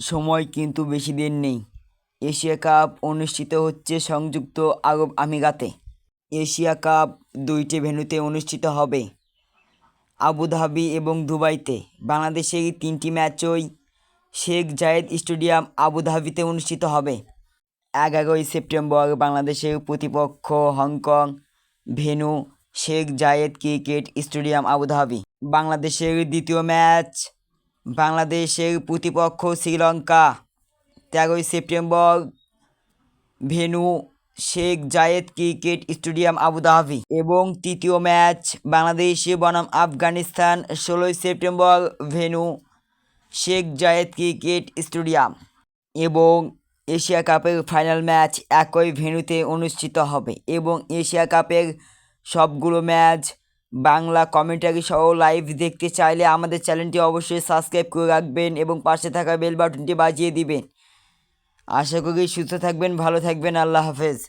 সময় কিন্তু বেশি দিন নেই। এশিয়া কাপ অনুষ্ঠিত হচ্ছে সংযুক্ত আরব আমিরাতে। এশিয়া কাপ দুইটি ভেন্যুতে অনুষ্ঠিত হবে। আবুধাবি এবং দুবাইতে। বাংলাদেশের তিনটি ম্যাচই শেখ জায়েদ স্টেডিয়াম আবুধাবিতে অনুষ্ঠিত হবে। এগারোই সেপ্টেম্বর বাংলাদেশের প্রতিপক্ষ Hong Kong venue Sheikh Zayed cricket stadium Abu Dhabi. বাংলাদেশের দ্বিতীয় ম্যাচ বাংলাদেশের প্রতিপক্ষ শ্রীলঙ্কা। তেরোই September venue Sheikh Zayed cricket stadium Abu Dhabi এবং তৃতীয় ম্যাচ, বাংলাদেশ বনাম আফগানিস্তান, ষোলোই September venue Sheikh Zayed cricket stadium. এবং এশিয়া কাপের ফাইনাল ম্যাচ একই ভেন্যুতে অনুষ্ঠিত হবে। এবং এশিয়া কাপের সবগুলো ম্যাচ বাংলা কমেন্টারি সহ লাইভ দেখতে চাইলে আমাদের চ্যানেলটি অবশ্যই সাবস্ক্রাইব করে রাখবেন এবং পাশে থাকা বেল বাটনটি বাজিয়ে দিবেন। আশা করি সুস্থ থাকবেন, ভালো থাকবেন, আল্লাহ হাফেজ।